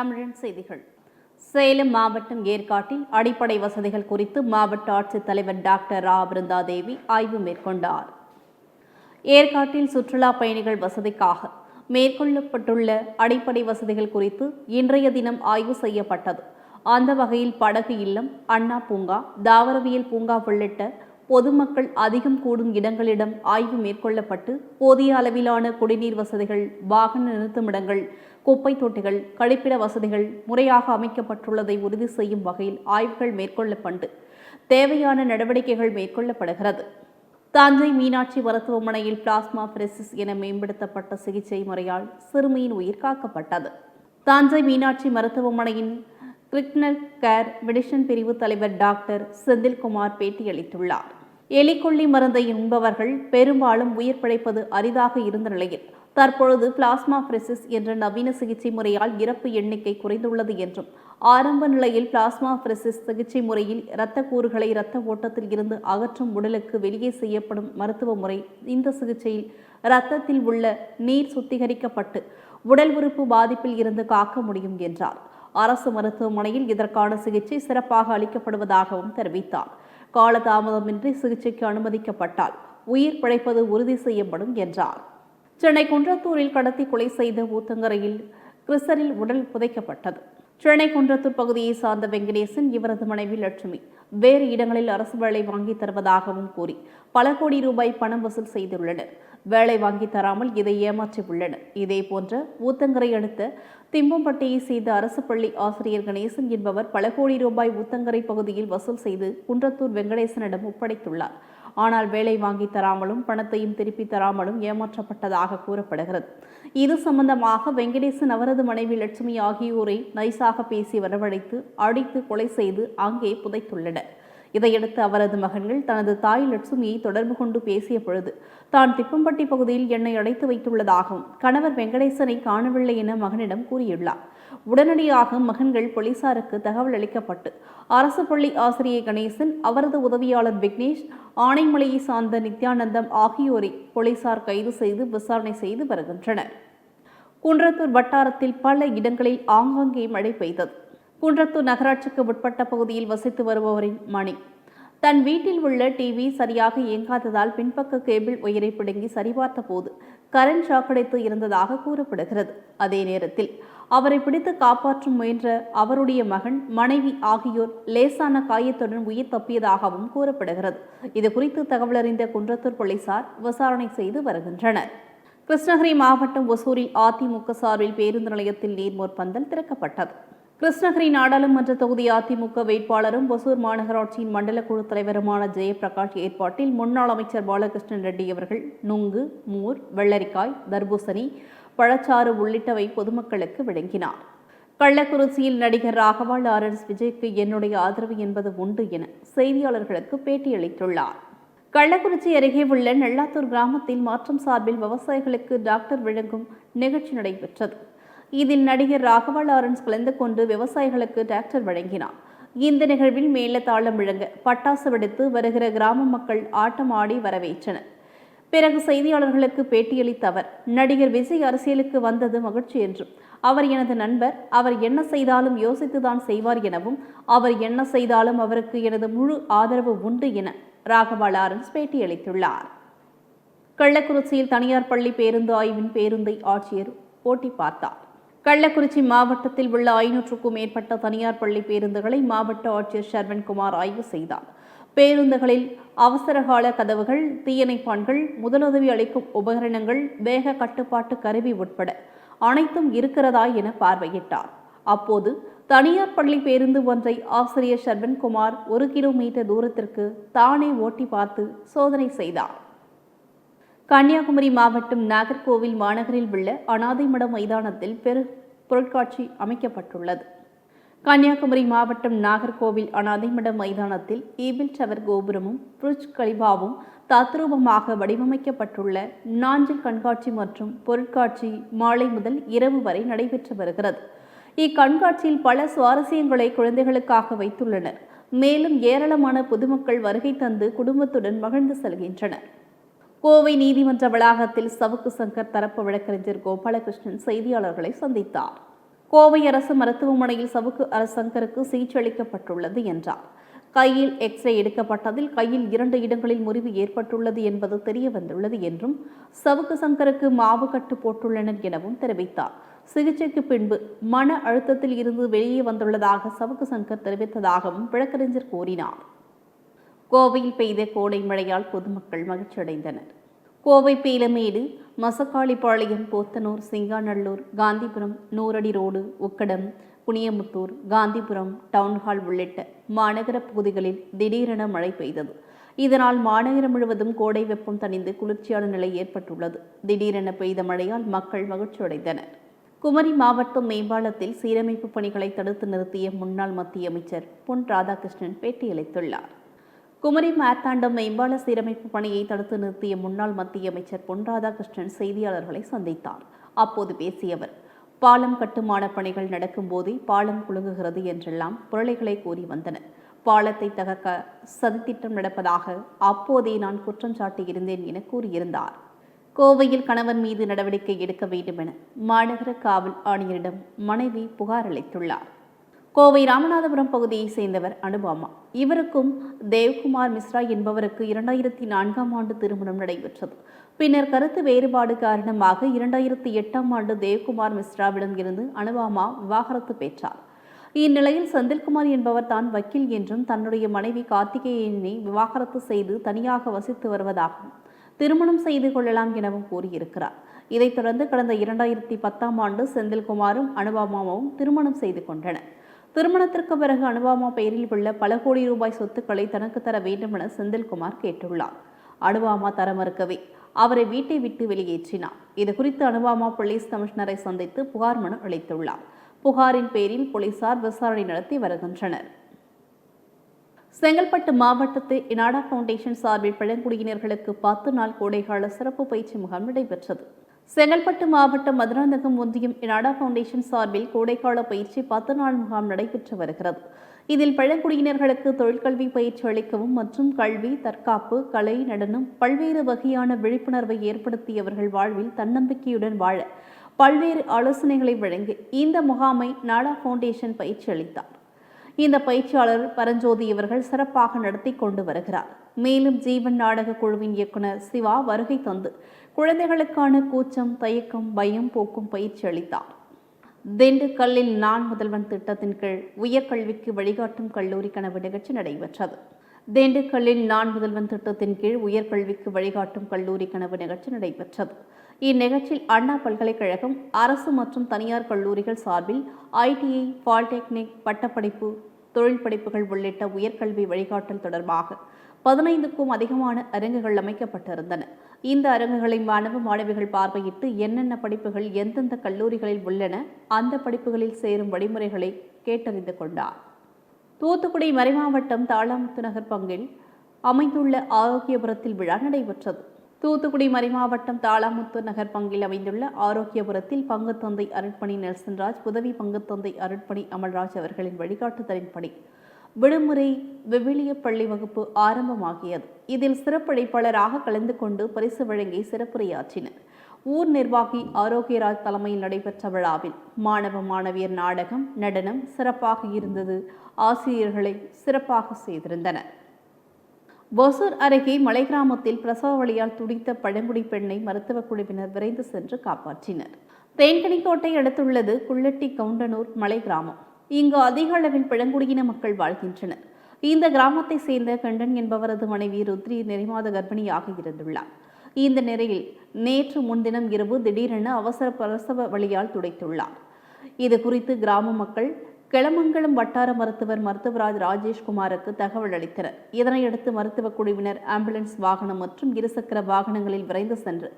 தமிழன் செய்திகள். சேலம் மாவட்டம் ஏற்காட்டில் அடிப்படை வசதிகள் குறித்து மாவட்ட ஆட்சித்தலைவர் டாக்டர் ரா பிருந்தாதேவி ஆய்வு மேற்கொண்டார். ஏற்காட்டில் சுற்றுலா பயணிகள் வசதிக்காக மேற்கொள்ளப்பட்டுள்ள அடிப்படை வசதிகள் குறித்து இன்றைய தினம் ஆய்வு செய்யப்பட்டது. அந்த வகையில் படகு இல்லம் அண்ணா பூங்கா தாவரவியல் பூங்கா உள்ளிட்ட பொதுமக்கள் அதிகம் கூடும் இடங்களிடம் ஆய்வு மேற்கொள்ளப்பட்டு போதிய அளவிலான குடிநீர் வசதிகள் வாகன நிறுத்துமிடங்கள் குப்பை தொட்டிகள் கழிப்பிட வசதிகள் முறையாக அமைக்கப்பட்டுள்ளதை உறுதி செய்யும் வகையில் ஆய்வுகள் மேற்கொள்ளப்பட்டு தேவையான நடவடிக்கைகள் மேற்கொள்ளப்படுகிறது. தஞ்சை மீனாட்சி மருத்துவமனையில் பிளாஸ்மா பிரெசிஸ் என மேம்படுத்தப்பட்ட சிகிச்சை முறையால் சிறுமியின் உயிர் காக்கப்பட்டது. தஞ்சை மீனாட்சி மருத்துவமனையின் கிரிக்னல் கேர் மெடிசன் பிரிவு தலைவர் டாக்டர் செந்தில்குமார் பேட்டியளித்துள்ளார். எலிக்கொல்லி மருந்தை உண்பவர்கள் பெரும்பாலும் உயிர் பிழைப்பது அரிதாக இருந்த நிலையில் தற்பொழுது பிளாஸ்மா பிரிசிஸ் என்ற நவீன சிகிச்சை முறையால் இறப்பு எண்ணிக்கை குறைந்துள்ளது என்றும் ஆரம்ப நிலையில் பிளாஸ்மா பிரெசிஸ் சிகிச்சை முறையில் இரத்த கூறுகளை இரத்த ஓட்டத்தில் இருந்து அகற்றும் உடலுக்கு வெளியே செய்யப்படும் மருத்துவ முறை இந்த சிகிச்சையில் இரத்தத்தில் உள்ள நீர் சுத்திகரிக்கப்பட்டு உடல் உறுப்பு பாதிப்பில் இருந்து காக்க முடியும் என்றார். அரசு மருத்துவமனையில் இதற்கான சிகிச்சை சிறப்பாக அளிக்கப்படுவதாகவும் தெரிவித்தார். காலதாமதமின்றி சிகிச்சைக்கு அனுமதிக்கப்பட்டால் உயிர் பிழைப்பது உறுதி செய்யப்படும் என்றார். சென்னை குன்றத்தூரில் கடத்தி கொலை செய்த ஊத்தங்கரையில் கிறிஸ்டரில் உடல் புதைக்கப்பட்டது. சென்னை குன்றத்தூர் பகுதியை சார்ந்த வெங்கடேசன் இவரது மனைவி லட்சுமி வேறு இடங்களில் அரசு வேலை வாங்கி தருவதாகவும் கூறி பல கோடி ரூபாய் பணம் வசூல் செய்துள்ளனர். வேலை வாங்கி தராமல் இதை ஏமாற்றி உள்ளனர். இதே போன்ற ஊத்தங்கரை அடுத்த திம்பம்பட்டியை செய்த அரசு பள்ளி ஆசிரியர் கணேசன் என்பவர் பல கோடி ரூபாய் ஊத்தங்கரை பகுதியில் வசூல் செய்து குன்றத்தூர் வெங்கடேசனிடம் ஒப்படைத்துள்ளார். ஆனால் வேலை வாங்கி தராமலும் பணத்தையும் திருப்பி தராமலும் ஏமாற்றப்பட்டதாக கூறப்படுகிறது. இது சம்பந்தமாக வெங்கடேசன் அவரது மனைவி லட்சுமி ஆகியோரை நைசாக பேசி வரவழைத்து அடித்து கொலை செய்து அங்கே புதைத்துள்ளனர். இதையடுத்து அவரது மகன்கள் தனது தாய் லட்சுமியை தொடர்பு கொண்டு பேசிய பொழுது தான் திப்பம்பட்டி பகுதியில் என்னை அடைத்து வைத்துள்ளதாகவும் கணவர் வெங்கடேசனை காணவில்லை என மகனிடம் கூறியுள்ளார். உடனடியாக மகன்கள் போலீசாருக்கு தகவல் அளிக்கப்பட்டு அரசு பள்ளி ஆசிரியர் கணேசன் அவரது உதவியாளர் விக்னேஷ் ஆனைமலையை சார்ந்த நித்யானந்தம் ஆகியோரை போலீசார் கைது செய்து விசாரணை செய்து வருகின்றனர். குன்றத்தூர் வட்டாரத்தில் பல இடங்களில் ஆங்காங்கே மழை பெய்தது. குன்றத்தூர் நகராட்சிக்கு உட்பட்ட பகுதியில் வசித்து வருபவரின் மணி. தன் வீட்டில் உள்ள டிவி சரியாக இயங்காததால் பின்பக்க கேபிள் உயிரை பிடுங்கி சரிபார்த்த போது கரண்ட் ஷாக்கடைத்து இருந்ததாக கூறப்படுகிறது. அதே நேரத்தில் அவரை பிடித்து காப்பாற்ற முயன்ற அவருடைய மகன் மனைவி ஆகியோர் லேசான காயத்துடன் உயிர் தப்பியதாகவும் கூறப்படுகிறது. இது குறித்து தகவலறிந்த குன்றத்தூர் போலீசார் விசாரணை செய்து வருகின்றனர். கிருஷ்ணகிரி மாவட்டம் ஒசூரில் அதிமுக சார்பில் பேருந்து நிலையத்தில் நீர்மோர் பந்தல் திறக்கப்பட்டது. கிருஷ்ணகிரி நாடாளுமன்ற தொகுதி அதிமுக வேட்பாளரும் ஒசூர் மாநகராட்சியின் மண்டல குழு தலைவருமான ஜெயபிரகாஷ் ஏற்பாட்டில் முன்னாள் அமைச்சர் பாலகிருஷ்ணன் ரெட்டி அவர்கள் நுங்கு மூர் வெள்ளரிக்காய் தர்பூசணி பழச்சாறு உள்ளிட்டவை பொதுமக்களுக்கு வழங்கினார். கள்ளக்குறிச்சியில் நடிகர் ராகவா லாரன்ஸ் விஜய்க்கு என்னுடைய ஆதரவு என்பது உண்டு என செய்தியாளர்களுக்கு பேட்டியளித்துள்ளார். கள்ளக்குறிச்சி அருகே உள்ள நெல்லாத்தூர் கிராமத்தில் மாற்றம் சார்பில் விவசாயிகளுக்கு டாக்டர் வழங்கும் நிகழ்ச்சி நடைபெற்றது. இதில் நடிகர் ராகவா லாரன்ஸ் கலந்து கொண்டு விவசாயிகளுக்கு டிராக்டர் வழங்கினார். இந்த நிகழ்வில் மேல தாளம் விழுங்க பட்டாசு வெடித்து வருகிற கிராம மக்கள் ஆட்டம் ஆடி வரவேற்றனர். பிறகு செய்தியாளர்களுக்கு பேட்டியளித்த அவர் நடிகர் விஜய் அரசியலுக்கு வந்தது மகிழ்ச்சி என்றும் அவர் எனது நண்பர் அவர் என்ன செய்தாலும் யோசித்துதான் செய்வார் எனவும் அவர் என்ன செய்தாலும் அவருக்கு எனது முழு ஆதரவு உண்டு என ராகவா லாரன்ஸ் பேட்டியளித்துள்ளார். கள்ளக்குறிச்சியில் தனியார் பள்ளி பேருந்து ஆய்வின் பேருந்தை ஆட்சியர் போட்டி பார்த்தார். கள்ளக்குறிச்சி மாவட்டத்தில் உள்ள ஐநூற்றுக்கும் மேற்பட்ட தனியார் பள்ளி பேருந்துகளை மாவட்ட ஆட்சியர் சர்வன்குமார் ஆய்வு செய்தார். பேருந்துகளில் அவசரகால கதவுகள் தீயணைப்பான்கள் முதலுதவி அளிக்கும் உபகரணங்கள் வேக கட்டுப்பாட்டு கருவி உட்பட அனைத்தும் இருக்கிறதா என பார்வையிட்டார். அப்போது தனியார் பள்ளி பேருந்து ஒன்றை ஆசிரியர் ஷர்வன்குமார் ஒரு கிலோமீட்டர் தூரத்திற்கு தானே ஓட்டி பார்த்து சோதனை செய்தார். கன்னியாகுமரி மாவட்டம் நாகர்கோவில் மாநகரில் உள்ள அனாதைமட மைதானத்தில் பெரு பொருட்காட்சி அமைக்கப்பட்டுள்ளது. கன்னியாகுமரி மாவட்டம் நாகர்கோவில் அனாதைமட மைதானத்தில் ஈபில் டவர் கோபுரமும் புருஜ் கலிபாவும் தத்ரூபமாக வடிவமைக்கப்பட்டுள்ள நாஞ்சில் கண்காட்சி மற்றும் பொருட்காட்சி மாலை முதல் இரவு வரை நடைபெற்று வருகிறது. இக்கண்காட்சியில் பல சுவாரஸ்யங்களை குழந்தைகளுக்காக வைத்துள்ளனர். மேலும் ஏராளமான பொதுமக்கள் வருகை தந்து குடும்பத்துடன் மகிழ்ந்து செல்கின்றனர். கோவை நீதிமன்ற வளாகத்தில் சவுக்கு சங்கர் தரப்பு வழக்கறிஞர் கோபாலகிருஷ்ணன் செய்தியாளர்களை சந்தித்தார். கோவை அரசு மருத்துவமனையில் சவுக்கு அரசங்கருக்கு சிகிச்சை அளிக்கப்பட்டுள்ளது என்றார். கையில் எக்ஸ்ரே எடுக்கப்பட்டதில் கையில் இரண்டு இடங்களில் முறிவு ஏற்பட்டுள்ளது என்பது தெரிய வந்துள்ளது என்றும் சவுக்கு சங்கருக்கு மாவு கட்டு போட்டுள்ளனர் எனவும் தெரிவித்தார். சிகிச்சைக்கு பின்பு மன அழுத்தத்தில் இருந்து வெளியே வந்துள்ளதாக சவுக்கு சங்கர் தெரிவித்ததாகவும் வழக்கறிஞர் கூறினார். கோவையில் பெய்த கோடை மழையால் பொதுமக்கள் மகிழ்ச்சியடைந்தனர். Kovai Peelamedu Masakkalipalayam Pothanur Singanallur Gandhipuram நூறடி road Ukkadam Kuniyamuthur Gandhipuram town hall உள்ளிட்ட மாநகர பகுதிகளில் திடீரென மழை பெய்தது. இதனால் மாநகரம் முழுவதும் கோடை வெப்பம் தணிந்து குளிர்ச்சியான நிலை ஏற்பட்டுள்ளது. திடீரென பெய்த மழையால் மக்கள் மகிழ்ச்சியடைந்தனர். குமரி மாவட்டம் மேம்பாலத்தில் சீரமைப்பு பணிகளை தடுத்து நிறுத்திய முன்னாள் மத்திய அமைச்சர் பொன் ராதாகிருஷ்ணன் பேட்டியளித்துள்ளார். குமரி மார்த்தாண்டம் மேம்பால சீரமைப்பு பணியை தடுத்து நிறுத்திய முன்னாள் மத்திய அமைச்சர் பொன் ராதாகிருஷ்ணன் செய்தியாளர்களை சந்தித்தார். அப்போது பேசிய அவர் பாலம் கட்டுமான பணிகள் நடக்கும்போதே பாலம் குலுங்குகிறது என்றெல்லாம் புரளைகளை கூறி வந்தனர். பாலத்தை தகர்க்க சதித்திட்டம் நடப்பதாக அப்போதே நான் குற்றம் சாட்டியிருந்தேன் என கூறியிருந்தார். கோவையில் கணவன் மீது நடவடிக்கை எடுக்க வேண்டும் என மாநகர காவல் ஆணையரிடம் மனைவி புகார் அளித்துள்ளார். கோவை ராமநாதபுரம் பகுதியைச் சேர்ந்தவர் அனுபாமா இவருக்கும் தேவ்குமார் மிஸ்ரா என்பவருக்கு இரண்டாயிரத்தி நான்காம் ஆண்டு திருமணம் நடைபெற்றது. பின்னர் கருத்து வேறுபாடு காரணமாக இரண்டாயிரத்தி எட்டாம் ஆண்டு தேவ்குமார் மிஸ்ராவிடம் இருந்து அனுபாமா விவாகரத்து பெற்றார். இந்நிலையில் செந்தில்குமார் என்பவர் தான் வக்கீல் என்றும் தன்னுடைய மனைவி கார்த்திகேயனை விவாகரத்து செய்து தனியாக வசித்து வருவதாகவும் திருமணம் செய்து கொள்ளலாம் எனவும் கூறியிருக்கிறார். இதைத் தொடர்ந்து கடந்த இரண்டாயிரத்தி பத்தாம் ஆண்டு செந்தில்குமாரும் அனுபாமாவும் திருமணம் செய்து கொண்டனர். திருமணத்திற்கு பிறகு அனுபாமா பெயரில் உள்ள பல கோடி ரூபாய் சொத்துக்களை தனக்கு தர வேண்டும் என செந்தில்குமார் கேட்டுள்ளார். அனுபாமா தர மறுக்கவே அவரை வீட்டை விட்டு வெளியேற்றினார். இது குறித்து அனுபாமா போலீஸ் கமிஷனரை சந்தித்து புகார் மனு அளித்துள்ளார். புகாரின் பேரில் போலீசார் விசாரணை நடத்தி வருகின்றனர். செங்கல்பட்டு மாவட்டத்தில் இனாடா ஃபவுண்டேஷன் சார்பில் பழங்குடியினர்களுக்கு பத்து நாள் கோடைகால சிறப்பு பயிற்சி முகாம் நடைபெற்றது. செங்கல்பட்டு மாவட்டம் மதுராந்தகம் ஒன்றியம் இனாடா ஃபவுண்டேஷன் சார்பில் கோடைக்கால பயிற்சி பத்து நாள் முகாம் நடைபெற்று வருகிறது. இதில் பழங்குடியினர்களுக்கு தொழிற்கல்வி பயிற்சி அளிக்கவும் மற்றும் கல்வி தற்காப்பு கலை நடனம் பல்வேறு வகையான விழிப்புணர்வை ஏற்படுத்தியவர்கள் வாழ்வில் தன்னம்பிக்கையுடன் வாழ பல்வேறு ஆலோசனைகளை வழங்கி இந்த முகாமை நாடா ஃபவுண்டேஷன் பயிற்சி அளித்தார். இந்த பயிற்சியாளர் பரஞ்சோதி இவர்கள் சிறப்பாக நடத்தி கொண்டு வருகிறார். மேலும் ஜீவன் நாடக குழுவின் இயக்குனர் சிவா வருகை தந்து குழந்தைகளுக்கான கூச்சம் தயக்கம் பயம் போக்கும் பயிற்சி அளித்தார். திண்டுக்கல்லில் நான் முதல்வன் திட்டத்தின் கீழ் உயர்கல்விக்கு வழிகாட்டும் கல்லூரி கனவு நிகழ்ச்சி நடைபெற்றது. திண்டுக்கல்லில் நான் முதல்வன் திட்டத்தின் கீழ் உயர்கல்விக்கு வழிகாட்டும் கல்லூரி கனவு நிகழ்ச்சி நடைபெற்றது. இந்நிகழ்ச்சியில் அண்ணா பல்கலைக்கழகம் அரசு மற்றும் தனியார் கல்லூரிகள் சார்பில் ஐடிஐ பாலிடெக்னிக் பட்டப்படிப்பு தொழில் படிப்புகள் உள்ளிட்ட உயர்கல்வி வழிகாட்டல் தொடர்பாக பதினைந்துக்கும் அதிகமான அரங்குகள் அமைக்கப்பட்டிருந்தன. இந்த அரங்குகளை மாணவ மாணவிகள் பார்வையிட்டு என்னென்ன படிப்புகள் எந்தெந்த கல்லூரிகளில் உள்ளன அந்த படிப்புகளில் சேரும் வழிமுறைகளை கேட்டறிந்து கொண்டார். தூத்துக்குடி மறைமாவட்டம் தாளாமுத்து நகர் பங்கில் அமைந்துள்ள ஆரோக்கியபுரத்தில் விழா நடைபெற்றது. தூத்துக்குடி மறைமாவட்டம் தாளாமுத்து நகர் பங்கில் அமைந்துள்ள ஆரோக்கியபுரத்தில் பங்குத்தந்தை அருட்பணி நெல்சன்ராஜ் உதவி பங்குத்தந்தை அருட்பணி அமல்ராஜ் அவர்களின் வழிகாட்டுதலின்படி விடுமுறை விவிலிய பள்ளி வகுப்பு ஆரம்பமாகியது. இதில் சிறப்படைப்பாளராக கலந்து கொண்டு பரிசு வழங்கி சிறப்புரையாற்றினர். ஊர் நிர்வாகி ஆரோக்கியராஜ் தலைமையில் நடைபெற்ற விழாவில் மாணவ மாணவியர் நாடகம் நடனம் சிறப்பாக இருந்தது. ஆசிரியர்களை சிறப்பாக செய்திருந்தனர். ஒசூர் அருகே மலை கிராமத்தில் பிரசவ வழியால் துடித்த பழங்குடி பெண்ணை மருத்துவக் குழுவினர் விரைந்து சென்று காப்பாற்றினர். தேன்கனிக்கோட்டை அடுத்துள்ளது குள்ளட்டி கவுண்டனூர் மலை கிராமம் இங்கு அதிக அளவில் பழங்குடியின மக்கள் வாழ்கின்றனர். இந்த கிராமத்தை சேர்ந்த கண்டன் என்பவரது மனைவி ருத்ரி நிறைமாத கர்ப்பிணியாக இருந்துள்ளார். இந்த நிலையில் நேற்று முன்தினம் இரவு திடீரென அவசர பிரசவ வழியால் துடைத்துள்ளார். இது குறித்து கிராம மக்கள் கிளமங்கலம் வட்டார மருத்துவர் மருத்துவராஜ் ராஜேஷ்குமாருக்கு தகவல் அளித்தனர். இதனையடுத்து மருத்துவ குழுவினர் ஆம்புலன்ஸ் வாகனம் மற்றும் இருசக்கர வாகனங்களில் விரைந்து சென்று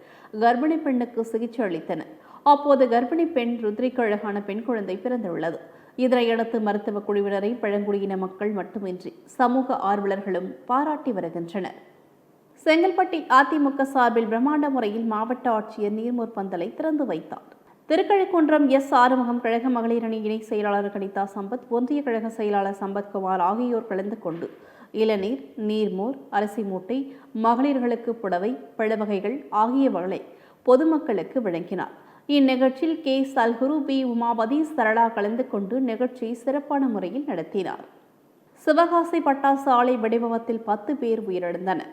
கர்ப்பிணி பெண்ணுக்கு சிகிச்சை அளித்தனர். அப்போது கர்ப்பிணி பெண் ருத்ரிக்கு அழகான பெண் குழந்தை பிறந்துள்ளது. இதனையடுத்து மருத்துவ குழுவினரை பழங்குடியின மக்கள் மட்டுமின்றி சமூக ஆர்வலர்களும் பாராட்டி வருகின்றனர். செங்கல்பட்டி அதிமுக சார்பில் பிரம்மாண்ட முறையில் மாவட்ட ஆட்சியர் நீர்மோர் பந்தலை திறந்து வைத்தார். திருக்கழுக்குன்றம் எஸ் ஆறுமுகம் கழக மகளிர் அணி இணை செயலாளர் கணிதா சம்பத் ஒன்றிய கழக செயலாளர் சம்பத்குமார் ஆகியோர் கலந்து கொண்டு இளநீர் நீர்மோர் அரிசி மூட்டை மகளிர்களுக்கு புடவை பழவகைகள் ஆகியவர்களை பொதுமக்களுக்கு வழங்கினார். இந்நிகழ்ச்சியில் கே. சல்குரு பி. உமாபதி சரளா கலந்து கொண்டு நிகழ்ச்சியை சிறப்பான முறையில் நடத்தினார். சிவகாசி பட்டாசு ஆலை வெடிவிபத்தில் பத்து பேர் உயிரிழந்தனர்.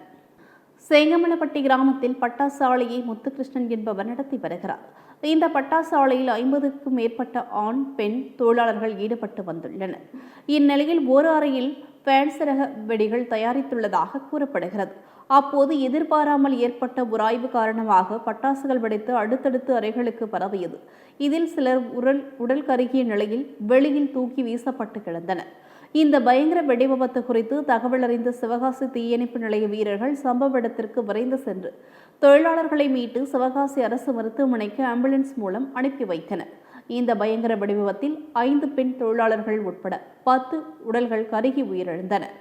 சேங்கமலப்பட்டி கிராமத்தில் பட்டாசு ஆலையை முத்துகிருஷ்ணன் என்பவர் நடத்தி வருகிறார். இந்த பட்டாசு ஆலையில் ஐம்பதுக்கும் மேற்பட்ட ஆண் பெண் தொழிலாளர்கள் ஈடுபட்டு வந்துள்ளனர். இந்நிலையில் ஒரு அறையில் ஃபேன்ஸ் ரக வெடிகள் தயாரித்துள்ளதாக கூறப்படுகிறது. அப்போது எதிர்பாராமல் ஏற்பட்ட உராய்வு காரணமாக பட்டாசுகள் வெடித்து அடுத்தடுத்து அறைகளுக்கு பரவியது. இதில் சிலர் உடல் உடல் கருகிய நிலையில் வெளியில் தூக்கி வீசப்பட்டு கிடந்தனர். இந்த பயங்கர வெடிவிபத்து குறித்து தகவல் அறிந்த சிவகாசி தீயணைப்பு நிலைய வீரர்கள் சம்பவ இடத்திற்கு விரைந்து சென்று தொழிலாளர்களை மீட்டு சிவகாசி அரசு மருத்துவமனைக்கு ஆம்புலன்ஸ் மூலம் அனுப்பி வைத்தனர். இந்த பயங்கர வெடிவிபத்தில் ஐந்து பெண் தொழிலாளர்கள் உட்பட பத்து உடல்கள் கருகி உயிரிழந்தனர்.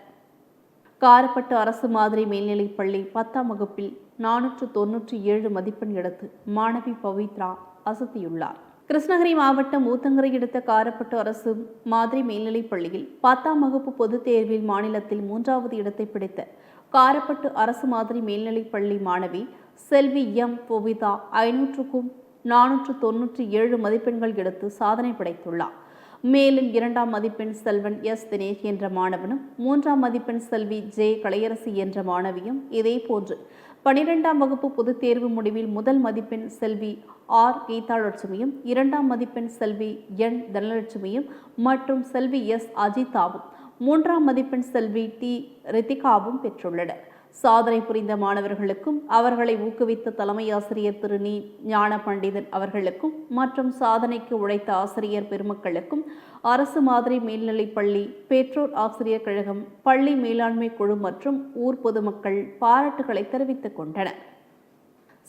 காரப்பட்டு அரசு மாதிரி மேல்நிலைப் பள்ளி பத்தாம் வகுப்பில் நானூற்று தொன்னூற்றி ஏழு மதிப்பெண் எடுத்து மாணவி பவித்ரா அசத்தியுள்ளார். கிருஷ்ணகிரி மாவட்டம் ஊத்தங்கரை எடுத்த காரப்பட்டு அரசு மாதிரி மேல்நிலைப் பள்ளியில் பத்தாம் வகுப்பு பொதுத் தேர்வில் மாநிலத்தில் மூன்றாவது இடத்தை பிடித்த காரப்பட்டு அரசு மாதிரி மேல்நிலைப் பள்ளி மாணவி செல்வி எம் புவிதா ஐநூற்றுக்கும் நானூற்று தொன்னூற்றி ஏழு மதிப்பெண்கள் எடுத்து சாதனை படைத்துள்ளார். மேலும் இரண்டாம் மதிப்பெண் செல்வன் எஸ். தினேஷ் என்ற மாணவனும் மூன்றாம் மதிப்பெண் செல்வி ஜே. கலையரசி என்ற மாணவியும் இதேபோன்று பனிரெண்டாம் வகுப்பு பொதுத் தேர்வு முடிவில் முதல் மதிப்பெண் செல்வி ஆர். கீதாலட்சுமியும் இரண்டாம் மதிப்பெண் செல்வி என். தனலட்சுமியும் மற்றும் செல்வி எஸ். அஜிதாவும் மூன்றாம் மதிப்பெண் செல்வி டி. ரித்திகாவும் பெற்றுள்ளனர். சாதனை புரிந்த மாணவர்களுக்கும் அவர்களை ஊக்குவித்த தலைமை ஆசிரியர் திரு. நீ ஞான பண்டிதன் அவர்களுக்கும் மற்றும் சாதனைக்கு உழைத்த ஆசிரியர் பெருமக்களுக்கும் அரசு மாதிரி மேல்நிலைப் பள்ளி பெற்றோர் ஆசிரியர் கழகம் பள்ளி மேலாண்மை குழு மற்றும் ஊர் பொதுமக்கள் பாராட்டுகளை தெரிவித்துக் கொண்டனர்.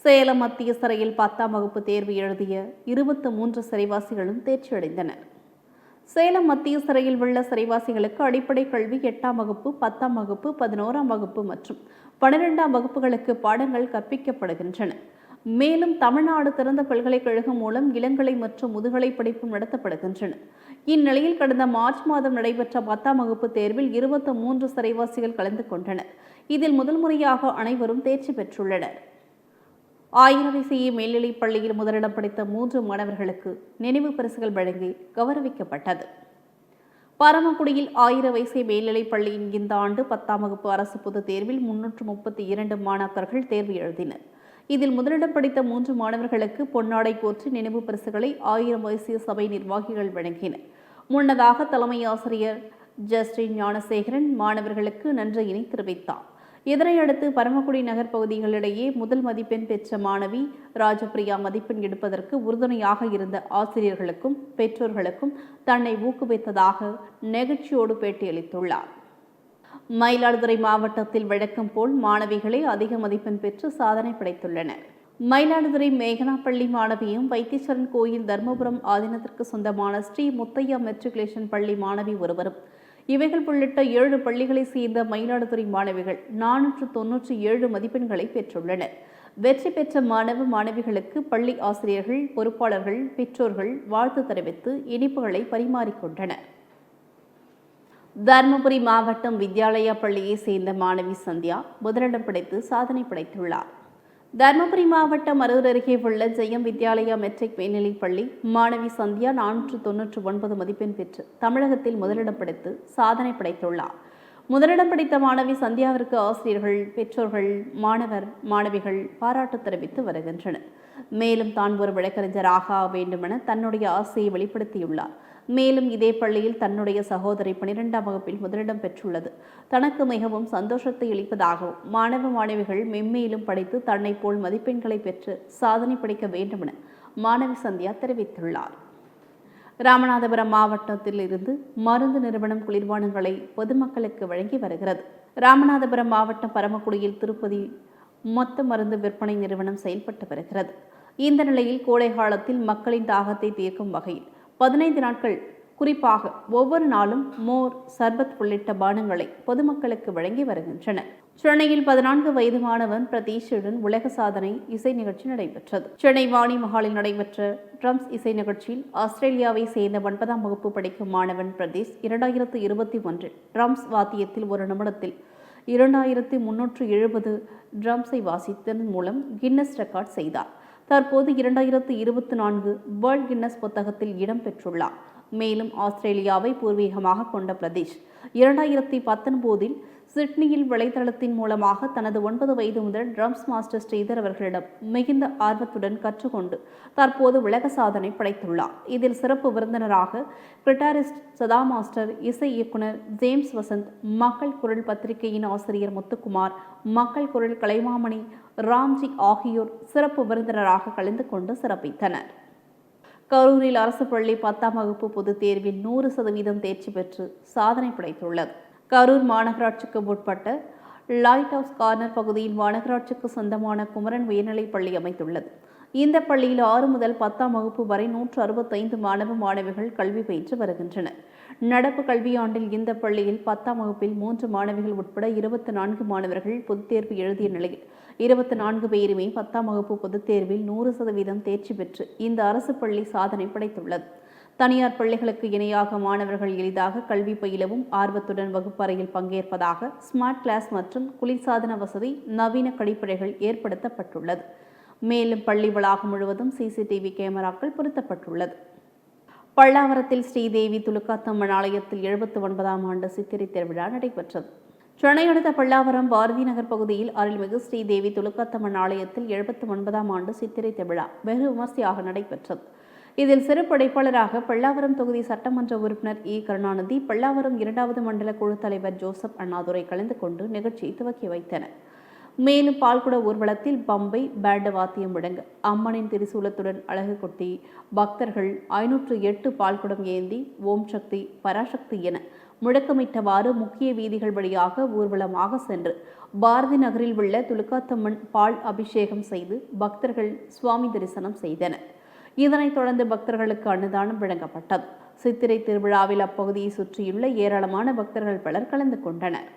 சேலம் மத்திய சிறையில் பத்தாம் வகுப்பு தேர்வு எழுதிய இருபத்து மூன்று சிறைவாசிகளும் தேர்ச்சியடைந்தனர். சேலம் மத்திய சிறையில் உள்ள சிறைவாசிகளுக்கு அடிப்படை கல்வி எட்டாம் வகுப்பு பத்தாம் வகுப்பு பதினோராம் வகுப்பு மற்றும் பனிரெண்டாம் வகுப்புகளுக்கு பாடங்கள் கற்பிக்கப்படுகின்றன. மேலும் தமிழ்நாடு திறந்த பல்கலைக்கழகம் மூலம் இளங்கலை மற்றும் முதுகலை படிப்பும் நடத்தப்படுகின்றன. இந்நிலையில் கடந்த மார்ச் மாதம் நடைபெற்ற பத்தாம் வகுப்பு தேர்வில் இருபத்தி மூன்று சிறைவாசிகள் கலந்து கொண்டனர். இதில் முதல் முறையாக அனைவரும் தேர்ச்சி பெற்றுள்ளனர். ஆயிரவிசையை மேல்நிலைப் பள்ளியில் முதலிடம் படித்த மூன்று மாணவர்களுக்கு நினைவு பரிசுகள் வழங்கி கௌரவிக்கப்பட்டது. பரமக்குடியில் ஆயிர வயசை மேல்நிலைப் பள்ளியின் இந்த ஆண்டு பத்தாம் வகுப்பு அரசு பொதுத் தேர்வில் முன்னூற்று முப்பத்தி இரண்டு மாணாக்கர்கள் தேர்வு எழுதினர். இதில் முதலிடம் படித்த மூன்று மாணவர்களுக்கு பொன்னாடை போற்றி நினைவு பரிசுகளை ஆயிரம் வயசிய சபை நிர்வாகிகள் வழங்கினர். முன்னதாக தலைமை ஆசிரியர் ஜஸ்டின் ஞானசேகரன் மாணவர்களுக்கு நன்றியினை தெரிவித்தார். இதனையடுத்து பரமக்குடி நகர் பகுதிகளிடையே முதல் மதிப்பெண் பெற்ற மாணவி ராஜபிரியா மதிப்பெண் எடுப்பதற்கு உறுதுணையாக இருந்த ஆசிரியர்களுக்கும் பெற்றோர்களுக்கும் தன்னை ஊக்குவித்ததாக நெகிழ்ச்சியோடு பேட்டியளித்துள்ளார். மயிலாடுதுறை மாவட்டத்தில் வழக்கம் போல் மாணவிகளே அதிக மதிப்பெண் பெற்று சாதனை படைத்துள்ளனர். மயிலாடுதுறை மேகனாப்பள்ளி மாணவியும் வைத்தீஸ்வரன் கோயில் தர்மபுரம் ஆதீனத்திற்கு சொந்தமான ஸ்ரீ முத்தையா மெட்ரிகுலேஷன் பள்ளி மாணவி ஒருவரும் இவைகள் உள்ளிட்ட ஏழு பள்ளிகளை சேர்ந்த மயிலாடுதுறை மாணவிகள் நானூற்று தொன்னூற்றி ஏழு மதிப்பெண்களை பெற்றுள்ளனர். வெற்றி பெற்ற மாணவ மாணவிகளுக்கு பள்ளி ஆசிரியர்கள் பொறுப்பாளர்கள் பெற்றோர்கள் வாழ்த்து தெரிவித்து இனிப்புகளை பரிமாறிக்கொண்டனர். தருமபுரி மாவட்டம் வித்யாலயா பள்ளியை சேர்ந்த மாணவி சந்தியா முதலிடம் பிடித்து சாதனை படைத்துள்ளார். தருமபுரி மாவட்டம் அரூர் அருகே உள்ள ஜெயம் வித்யாலயா மெட்ரிக் மேல்நிலைப் பள்ளி மாணவி சந்தியா நானூற்று தொன்னூற்று ஒன்பது மதிப்பெண் பெற்று தமிழகத்தில் முதலிடம் பிடித்து சாதனை படைத்துள்ளார். முதலிடம் பிடித்த மாணவி சந்தியாவிற்கு ஆசிரியர்கள் பெற்றோர்கள் மாணவர் மாணவிகள் பாராட்டு தெரிவித்து வருகின்றனர். மேலும் தான் ஒரு வழக்கறிஞராக ஆக வேண்டுமென தன்னுடைய ஆசையை வெளிப்படுத்தியுள்ளார். மேலும் இதே பள்ளியில் தன்னுடைய சகோதரி பனிரெண்டாம் வகுப்பில் முதலிடம் பெற்றுள்ளது. தனக்கு மிகவும் சந்தோஷத்தை அளிப்பதாகவும் மாணவ மாணவிகள் மென்மேலும் படித்து தன்னை போல் மதிப்பெண்களை பெற்று சாதனை படைக்க வேண்டுமென மாணவி சந்தியா தெரிவித்துள்ளார். ராமநாதபுரம் மாவட்டத்தில் இருந்து மருந்து நிறுவனம் குளிர்பானங்களை பொதுமக்களுக்கு வழங்கி வருகிறது. ராமநாதபுரம் மாவட்டம் பரமக்குடியில் திருப்பதி மொத்த மருந்து விற்பனை நிறுவனம் செயல்பட்டு வருகிறது. இந்த நிலையில் கோடை காலத்தில் மக்களின் தாகத்தை தீர்க்கும் வகையில் பதினைந்து நாட்கள். குறிப்பாக ஒவ்வொரு நாளும் மோர் சர்பத் உள்ளிட்ட பானங்களை பொதுமக்களுக்கு வழங்கி வருகின்றனர். சென்னையில் பதினான்கு வயது மாணவன் பிரதீஷுடன் உலக சாதனை இசை நிகழ்ச்சி நடைபெற்றது. சென்னை வாணி மஹாலில் நடைபெற்ற ட்ரம்ஸ் இசை நிகழ்ச்சியில் ஆஸ்திரேலியாவை சேர்ந்த ஒன்பதாம் வகுப்பு படிக்கும் மாணவன் பிரதீஷ் இரண்டாயிரத்து இருபத்தி ஒன்றில் ட்ரம்ஸ் வாத்தியத்தில் ஒரு நிமிடத்தில் இரண்டாயிரத்தி முன்னூற்று எழுபது ட்ரம்ஸை வாசித்ததன் மூலம் கின்னஸ் ரெக்கார்ட் செய்தார். தற்போது இரண்டாயிரத்து இருபத்தி நான்கு வேர்ல்ட் கின்னஸ் புத்தகத்தில் இடம்பெற்றுள்ளார் மேலும் ஆஸ்திரேலியாவை பூர்வீகமாக கொண்ட பிரதீஷ். இரண்டாயிரத்தி பத்தொன்பதில் சிட்னியில் வலைதளத்தின் மூலமாக தனது ஒன்பது வயது முதல் ட்ரம்ஸ் மாஸ்டர் ஸ்ரீதர் அவர்களிடம் மிகுந்த ஆர்வத்துடன் கற்றுக்கொண்டு தற்போது உலக சாதனை படைத்துள்ளார். இதில் சிறப்பு விருந்தினராக கிரிட்டாரிஸ்ட் சதா மாஸ்டர் இசை இயக்குனர் ஜேம்ஸ் வசந்த் மக்கள் குரல் பத்திரிகையின் ஆசிரியர் முத்துக்குமார் மக்கள் குரல் கலைமாமணி ராம்ஜி ஆகியோர் சிறப்பு விருந்தினராக கலந்து கொண்டு சிறப்பித்தனர். கரூரில் அரசு பள்ளி பத்தாம் வகுப்பு பொதுத் தேர்வில் நூறு சதவீதம் தேர்ச்சி பெற்று சாதனை படைத்துள்ளது. கரூர் மாநகராட்சிக்கு உட்பட்ட லைட் ஹவுஸ் கார்னர் பகுதியில் மாநகராட்சிக்கு சொந்தமான குமரன் உயர்நிலைப் பள்ளி அமைத்துள்ளது. இந்த பள்ளியில் ஆறு முதல் பத்தாம் வகுப்பு வரை நூற்று அறுபத்தைந்து மாணவ மாணவிகள் கல்வி பயின்று வருகின்றனர். நடப்பு கல்வியாண்டில் இந்த பள்ளியில் பத்தாம் வகுப்பில் மூன்று மாணவிகள் உட்பட இருபத்தி நான்கு மாணவர்கள் பொதுத் தேர்வு எழுதிய நிலையில் இருபத்தி நான்கு பேருமே பத்தாம் வகுப்பு பொதுத் தேர்வில் நூறு சதவீதம் தேர்ச்சி பெற்று இந்த அரசு பள்ளி சாதனை படைத்துள்ளது. தனியார் பள்ளிகளுக்கு இணையாக மாணவர்கள் எளிதாக கல்வி பயிலவும் ஆர்வத்துடன் வகுப்பறையில் பங்கேற்பதாக ஸ்மார்ட் கிளாஸ் மற்றும் குளிர்சாதன வசதி நவீன கழிப்பறைகள் ஏற்படுத்தப்பட்டுள்ளது. மேலும் பள்ளி வளாகம் முழுவதும் சிசிடிவி கேமராக்கள் பொருத்தப்பட்டுள்ளது. பல்லாவரத்தில் ஸ்ரீதேவி துலுக்காத்தம்மன் ஆலயத்தில் எழுபத்தி ஒன்பதாம் ஆண்டு சித்திரை திருவிழா நடைபெற்றது. சென்னை அடுத்த பல்லாவரம் பாரதி நகர் பகுதியில் அருள்மிகு ஸ்ரீதேவி துலுக்கத்தம்மன் ஆலயத்தில் எழுபத்தி ஒன்பதாம் ஆண்டு சித்திரை திருவிழா வெகு விமர்சையாக நடைபெற்றது. இதில் சிறு படைப்பாளராக பல்லாவரம் தொகுதி சட்டமன்ற உறுப்பினர் இ. கருணாநிதி பல்லாவரம் இரண்டாவது மண்டல குழு தலைவர் ஜோசப் அண்ணாதுரை கலந்து கொண்டு நிகழ்ச்சியை துவக்கி வைத்தனர். மேலும் பால்குட ஊர்வலத்தில் பம்பை பேண்டு வாத்தியம் முழங்க அம்மனின் திரிசூலத்துடன் அழகு கொட்டி பக்தர்கள் ஐநூற்று எட்டு பால்குடம் ஏந்தி ஓம் சக்தி பராசக்தி என முழக்கமிட்டவாறு முக்கிய வீதிகள் வழியாக ஊர்வலமாக சென்று பாரதி நகரில் உள்ள துலுக்காத்தம்மன் பால் அபிஷேகம் செய்து பக்தர்கள் சுவாமி தரிசனம் செய்தனர். இதனைத் தொடர்ந்து பக்தர்களுக்கு அன்னதானம் வழங்கப்பட்டது. சித்திரை திருவிழாவில் அப்பகுதியை சுற்றியுள்ள ஏராளமான பக்தர்கள் பலர் கலந்து கொண்டனர்.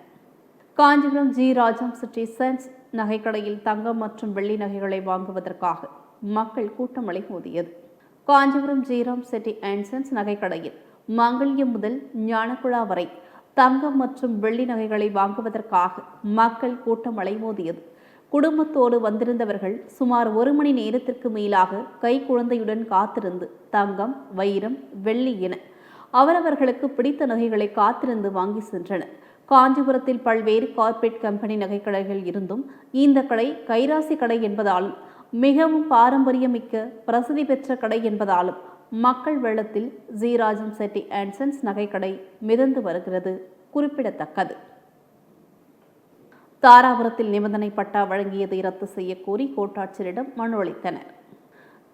Kanchipuram G. Rajam city sense நகைக்கடையில் தங்கம் மற்றும் வெள்ளி நகைகளை வாங்குவதற்காக மக்கள் கூட்டம் மோதியது. காஞ்சிபுரம் ஜீராம் சிட்டி அண்ட் சென்ஸ் நகைக்கடையில் மங்கள்யம் முதல் ஞானகுழா வரை தங்கம் மற்றும் வெள்ளி நகைகளை வாங்குவதற்காக மக்கள் கூட்டம் அலைமோதியது. குடும்பத்தோடு வந்திருந்தவர்கள் சுமார் ஒரு மணி நேரத்திற்கு மேலாக கை குழந்தையுடன் காத்திருந்து தங்கம் வைரம் வெள்ளி என அவரவர்களுக்கு பிடித்த நகைகளை காத்திருந்து வாங்கி சென்றனர். காஞ்சிபுரத்தில் பல்வேறு கார்ப்பரேட் கம்பெனி நகைக்கடைகள் இருந்தும் இந்த கடை கைராசி கடை என்பதாலும் மிகவும் பாரம்பரியமிக்க பிரசித்தி பெற்ற கடை என்பதாலும் மக்கள் வெள்ளத்தில் ஜீராஜம் செட்டி அண்ட் சன்ஸ் நகைக்கடை மிதந்து வருகிறது. குறிப்பிடத்தக்கது. தாராபுரத்தில் நிபந்தனை பட்டா வழங்கியதை ரத்து செய்யக்கோரி கோட்டாட்சியரிடம் மனு அளித்தனர்.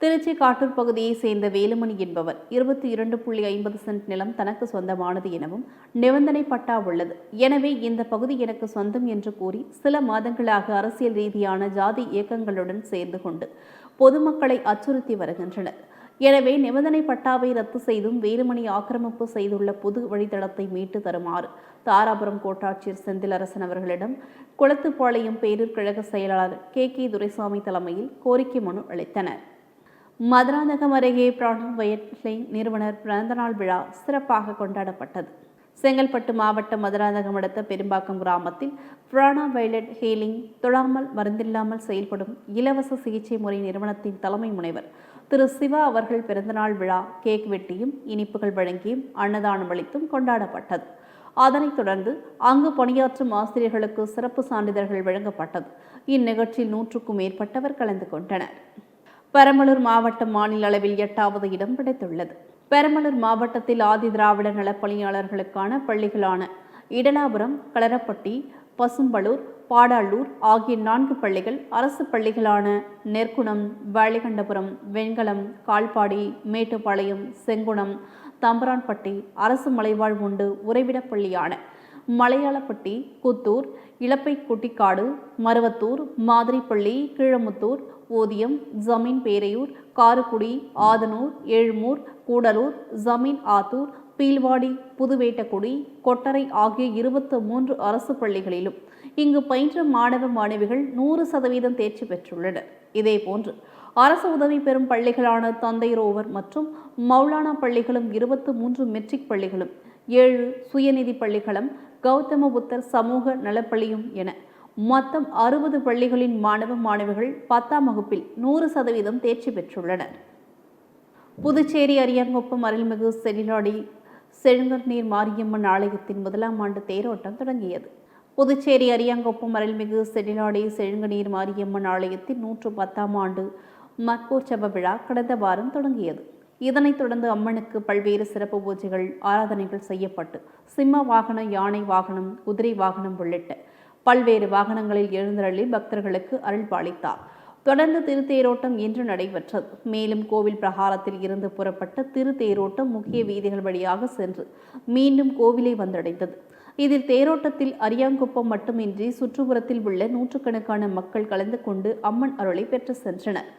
திருச்சி காட்டூர் பகுதியை சேர்ந்த வேலுமணி என்பவர் இருபத்தி இரண்டு புள்ளி ஐம்பது சென்ட் நிலம் தனக்கு சொந்தமானது எனவும் நிபந்தனை பட்டா உள்ளது. எனவே இந்த பகுதி எனக்கு சொந்தம் என்று கூறி சில மாதங்களாக அரசியல் ரீதியான ஜாதி இயக்கங்களுடன் சேர்ந்து கொண்டு பொதுமக்களை அச்சுறுத்தி வருகின்றனர். எனவே நிபந்தனை பட்டாவை ரத்து செய்தும் வேலுமணி ஆக்கிரமிப்பு செய்துள்ள புது வழித்தடத்தை மீட்டு தருமாறு தாராபுரம் கோட்டாட்சியர் செந்திலரசன் அவர்களிடம் குளத்துப்பாளையம் பேரூர் கழக செயலாளர் கே கே துரைசாமி தலைமையில் கோரிக்கை மனு அளித்தனர். மதுராந்தகம் அருகே பிராணம் வயட்லை நிறுவனர் பிறந்தநாள் விழா சிறப்பாக கொண்டாடப்பட்டது. செங்கல்பட்டு மாவட்டம் மதுராந்தகம் அடுத்த பெரும்பாக்கம் கிராமத்தில் பிராணா வைலட் ஹீலிங் தொழாமல் மருந்தில்லாமல் செயல்படும் இலவச சிகிச்சை முறை நிறுவனத்தின் தலைமை முனைவர் திரு சிவா அவர்கள் பிறந்தநாள் விழா கேக் வெட்டியும் இனிப்புகள் வழங்கியும் அன்னதானம் அளித்தும் கொண்டாடப்பட்டது. அதனைத் தொடர்ந்து அங்கு பணியாற்றும் ஆசிரியர்களுக்கு சிறப்பு சான்றிதழ்கள் வழங்கப்பட்டது. இந்நிகழ்ச்சியில் நூற்றுக்கும் மேற்பட்டவர் கலந்து கொண்டனர். பெரம்பலூர் மாவட்டம் மாநில அளவில் எட்டாவது இடம் பிடித்துள்ளது. பெரம்பலூர் மாவட்டத்தில் ஆதி திராவிட நலப்பணியாளர்களுக்கான பள்ளிகளான இடலாபுரம் களரப்பட்டி பசும்பலூர் பாடாலூர் ஆகிய நான்கு பள்ளிகள் அரசு பள்ளிகளான நெற்குணம் வேலிகண்டபுரம் வெண்கலம் கால்பாடி மேட்டுப்பாளையம் செங்குணம் தம்பரான்பட்டி அரசு மலைவாழ் உண்டு உறைவிடப்பள்ளியான மலையாளப்பட்டி குத்தூர் இளப்பை குட்டிக்காடு மருவத்தூர் மாதிரிப்பள்ளி கீழமுத்தூர் ஓதியம் ஜமீன் பேரையூர் காரக்குடி ஆதனூர் ஏழுமூர் கூடலூர் ஜமீன் ஆத்தூர் பீல்வாடி புதுவேட்டக்குடி கொட்டரை ஆகிய இருபத்து மூன்று அரசு பள்ளிகளிலும் இங்கு பயின்ற மாணவ மாணவிகள் நூறு சதவீதம் தேர்ச்சி பெற்றுள்ளனர். இதேபோன்று அரசு உதவி பெறும் பள்ளிகளான தந்தை ரோவர் மற்றும் மௌலானா பள்ளிகளும் இருபத்து மூன்று மெட்ரிக் பள்ளிகளும் ஏழு சுயநிதி பள்ளிகளும் கௌதம புத்தர் சமூக நலப்பள்ளியும் என மொத்தம் அறுபது பள்ளிகளின் மாணவ மாணவிகள் பத்தாம் வகுப்பில் நூறு சதவீதம் தேர்ச்சி பெற்றுள்ளனர். புதுச்சேரி அரியாங்குப்பம் அருள்மிகு செடிலாடி செழுங்கநீர் மாரியம்மன் ஆலயத்தின் முதலாம் ஆண்டு தேரோட்டம் தொடங்கியது. புதுச்சேரி அரியாங்குப்பம் அருள்மிகு செடிநாடி செழுங்கநீர் மாரியம்மன் ஆலயத்தின் நூற்று பத்தாம் ஆண்டு மற்கோற்சவ விழா கடந்த வாரம் தொடங்கியது. இதனைத் தொடர்ந்து அம்மனுக்கு பல்வேறு சிறப்பு பூஜைகள் ஆராதனைகள் செய்யப்பட்டு சிம்ம வாகனம் யானை வாகனம் குதிரை வாகனம் உள்ளிட்ட பல்வேறு வாகனங்களில் எழுந்தருளி பக்தர்களுக்கு அருள்பாளித்தார் பாலித்தார் தொடர்ந்து திருத்தேரோட்டம் இன்று நடைபெற்றது. மேலும் கோவில் பிரகாரத்தில் இருந்து புறப்பட்ட திருத்தேரோட்டம் முக்கிய வீதிகள் வழியாக சென்று மீண்டும் கோவிலை வந்தடைந்தது. இதில் தேரோட்டத்தில் அரியாங்குப்பம் மட்டுமின்றி சுற்றுப்புறத்தில் உள்ள நூற்றுக்கணக்கான மக்கள் கலந்து கொண்டு அம்மன் அருளை பெற்று சென்றனர்.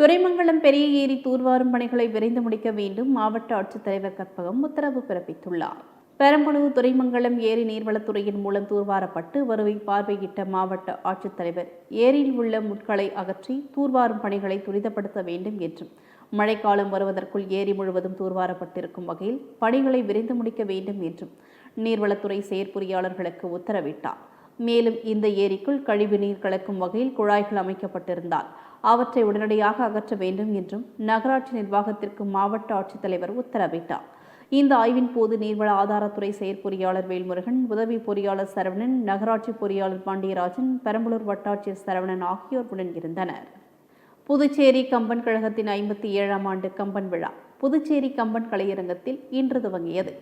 துறைமங்கலம் பெரிய ஏரி தூர்வாரும் பணிகளை விரைந்து முடிக்க வேண்டும் மாவட்ட ஆட்சித்தலைவர் கற்பகம் உத்தரவு பிறப்பித்துள்ளார். பெரம்பலூர் துறைமங்கலம் ஏரி நீர்வளத்துறையின் மூலம் தூர்வாரப்பட்டு வருவை பார்வையிட்ட மாவட்ட ஆட்சித்தலைவர் ஏரியில் உள்ள முட்களை அகற்றி தூர்வாரும் பணிகளை துரிதப்படுத்த வேண்டும் என்றும் மழைக்காலம் வருவதற்குள் ஏரி முழுவதும் தூர்வாரப்பட்டிருக்கும் வகையில் பணிகளை விரைந்து முடிக்க வேண்டும் என்றும் நீர்வளத்துறை செயற்பொறியாளர்களுக்கு உத்தரவிட்டார். மேலும் இந்த ஏரிக்குள் கழிவு நீர் கலக்கும் வகையில் குழாய்கள் அமைக்கப்பட்டிருந்தால் அவற்றை உடனடியாக அகற்ற வேண்டும் என்றும் நகராட்சி நிர்வாகத்திற்கு மாவட்ட ஆட்சித்தலைவர் உத்தரவிட்டார். இந்த ஆய்வின் போது நீர்வள ஆதாரத்துறை செயற்பொறியாளர் வேல்முருகன் உதவி பொறியாளர் சரவணன் நகராட்சி பொறியாளர் பாண்டியராஜன் பெரம்பலூர் வட்டாட்சியர் சரவணன் ஆகியோர் உடன் இருந்தனர். புதுச்சேரி கம்பன் கழகத்தின் ஐம்பத்தி ஏழாம் ஆண்டு கம்பன் விழா புதுச்சேரி கம்பன் கலையரங்கத்தில் இன்று துவங்கியது.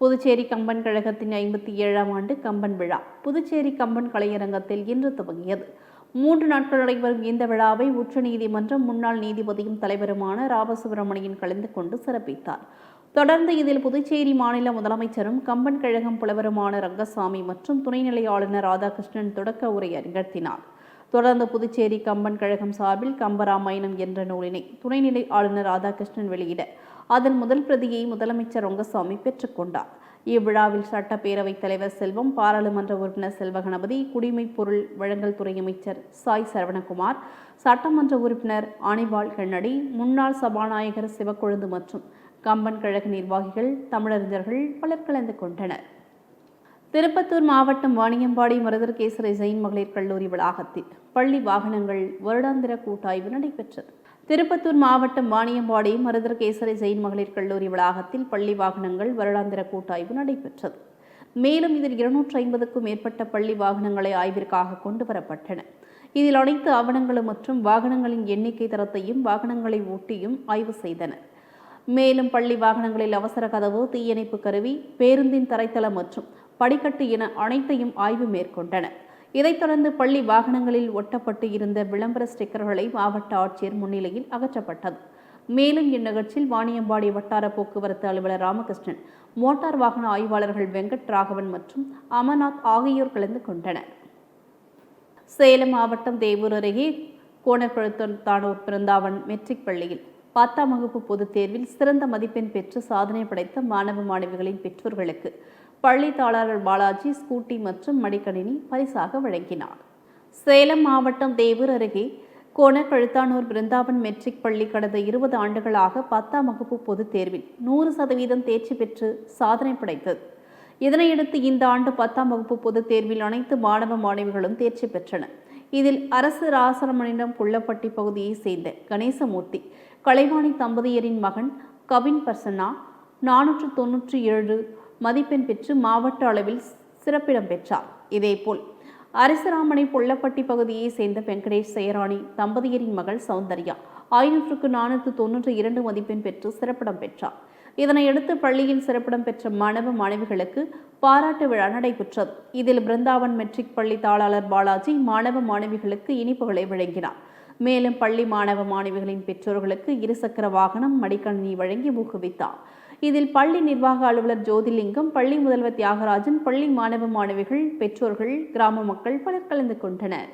புதுச்சேரி கம்பன் கழகத்தின் ஐம்பத்தி ஏழாம் ஆண்டு கம்பன் விழா புதுச்சேரி கம்பன் கலையரங்கத்தில் இன்று துவங்கியது. மூன்று நாட்கள் நடைபெறும் இந்த விழாவை உச்சநீதிமன்றம் முன்னாள் நீதிபதியும் தலைவருமான ராமசுப்பிரமணியன் கலந்து கொண்டு சிறப்பித்தார். தொடர்ந்து இதில் புதுச்சேரி மாநில முதலமைச்சரும் கம்பன் கழகம் புலவருமான ரங்கசாமி மற்றும் துணைநிலை ஆளுநர் ராதாகிருஷ்ணன் தொடக்க உரையை நிகழ்த்தினார். தொடர்ந்து புதுச்சேரி கம்பன் கழகம் சார்பில் கம்பராமாயணம் என்ற நூலினை துணைநிலை ஆளுநர் ராதாகிருஷ்ணன் வெளியிட அதன் முதல் பிரதியை முதலமைச்சர் ரங்கசாமி பெற்றுக்கொண்டார் இவ்விழாவில் சட்டப்பேரவைத் தலைவர் செல்வம் பாராளுமன்ற உறுப்பினர் செல்வகணபதி குடிமைப் பொருள் வழங்கல் துறை அமைச்சர் சாய் சரவணகுமார் சட்டமன்ற உறுப்பினர் ஆணிவாள் கண்ணடி முன்னாள் சபாநாயகர் சிவக்கொழுந்து மற்றும் கம்பன் கழக நிர்வாகிகள் தமிழறிஞர்கள் பலர் கலந்து கொண்டனர். திருப்பத்தூர் மாவட்டம் வாணியம்பாடி மருதர்கேசரி ஜெயின் மகளிர் கல்லூரி வளாகத்தில் பள்ளி வாகனங்கள் வருடாந்திர கூட்டாய்வு நடைபெற்றது. திருப்பத்தூர் மாவட்டம் வாணியம்பாடி மருதர்கேசரி ஜெயின் மகளிர் கல்லூரி வளாகத்தில் பள்ளி வாகனங்கள் வருடாந்திர கூட்டாய்வு நடைபெற்றது. மேலும் இதில் இருநூற்றி ஐம்பதுக்கும் மேற்பட்ட பள்ளி வாகனங்களை ஆய்விற்காக கொண்டு வரப்பட்டன. இதில் அனைத்து ஆவணங்களும் மற்றும் வாகனங்களின் எண்ணிக்கை தரத்தையும் வாகனங்களை ஓட்டியும் ஆய்வு செய்தனர். மேலும் பள்ளி வாகனங்களில் அவசர கதவு தீயணைப்பு கருவி பேருந்தின் தரைத்தளம் மற்றும் படிக்கட்டு என அனைத்தையும் ஆய்வு மேற்கொண்டனர் இதைத் தொடர்ந்து பள்ளி வாகனங்களில் ஒட்டப்பட்டு இருந்த விளம்பர ஸ்டிக்கர்களை மாவட்ட ஆட்சியர் முன்னிலையில் அகற்றப்பட்டது. மேலும் இந்நிகழ்ச்சியில் வாணியம்பாடி வட்டார போக்குவரத்து அலுவலர் ராமகிருஷ்ணன் மோட்டார் வாகன ஆய்வாளர்கள் வெங்கட் ராகவன் மற்றும் அமர்நாத் ஆகியோர் கலந்து கொண்டனர். சேலம் மாவட்டம் தேவூர் அருகே கோணக்குளத்தானூர் பிறந்தாவன் மெட்ரிக் பள்ளியில் பத்தாம் வகுப்பு பொதுத் தேர்வில் சிறந்த மதிப்பெண் பெற்று சாதனை படைத்த மாணவ மாணவிகளின் பெற்றோர்களுக்கு பள்ளி தாளர்கள் பாலாஜி ஸ்கூட்டி மற்றும் மடிக்கணினி பரிசாக வழங்கினார். சேலம் மாவட்டம் தேவூர் அருகே கோணக்கழுத்தானூர் பிருந்தாவன் மெட்ரிக் பள்ளி கடந்த இருபது ஆண்டுகளாக பத்தாம் வகுப்பு பொதுத் தேர்வில் நூறு சதவீதம் தேர்ச்சி பெற்று சாதனை படைத்தது. இதனையடுத்து இந்த ஆண்டு பத்தாம் வகுப்பு பொதுத் தேர்வில் அனைத்து மாணவ மாணவிகளும் தேர்ச்சி பெற்றனர். இதில் அரசு ராசரமணிடம் புள்ளப்பட்டி பகுதியைச் சேர்ந்த கணேசமூர்த்தி கலைவாணி தம்பதியரின் மகன் கவின் பர்சன்னா நானூற்று தொன்னூற்றி ஏழு மதிப்பெண் பெற்று மாவட்ட அளவில் சிறப்பிடம் பெற்றார். இதேபோல் அரசராமனை புள்ளப்பட்டி பகுதியைச் சேர்ந்த வெங்கடேஷ் செயராணி தம்பதியரின் மகள் சௌந்தர்யா ஐநூற்றுக்கு நானூற்று தொன்னூற்றி இரண்டு மதிப்பெண் பெற்று சிறப்பிடம் பெற்றார். இதனையடுத்து பள்ளியில் சிறப்பிடம் பெற்ற மாணவ மாணவிகளுக்கு பாராட்டு விழா நடைபெற்றது. இதில் பிருந்தாவன் மெட்ரிக் பள்ளி தாளாளர் பாலாஜி மாணவ மாணவிகளுக்கு இனிப்புகளை வழங்கினார். மேலும் பள்ளி மாணவ மாணவிகளின் பெற்றோர்களுக்கு இருசக்கர வாகனம் மடிக்கணினி வழங்கி ஊக்குவித்தார். இதில் பள்ளி நிர்வாக அலுவலர் ஜோதிலிங்கம் பள்ளி முதல்வர் தியாகராஜன் பள்ளி மாணவ மாணவிகள் பெற்றோர்கள் கிராம மக்கள் பலர் கலந்து கொண்டனர்.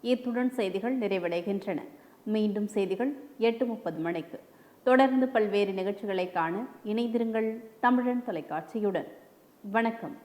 இத்துடன் செய்திகள் நிறைவடைகின்றன. மீண்டும் செய்திகள் எட்டு முப்பது மணிக்கு. தொடர்ந்து பல்வேறு நிகழ்ச்சிகளை காண இணைந்திருங்கள் தமிழன் தொலைக்காட்சியுடன். வணக்கம்.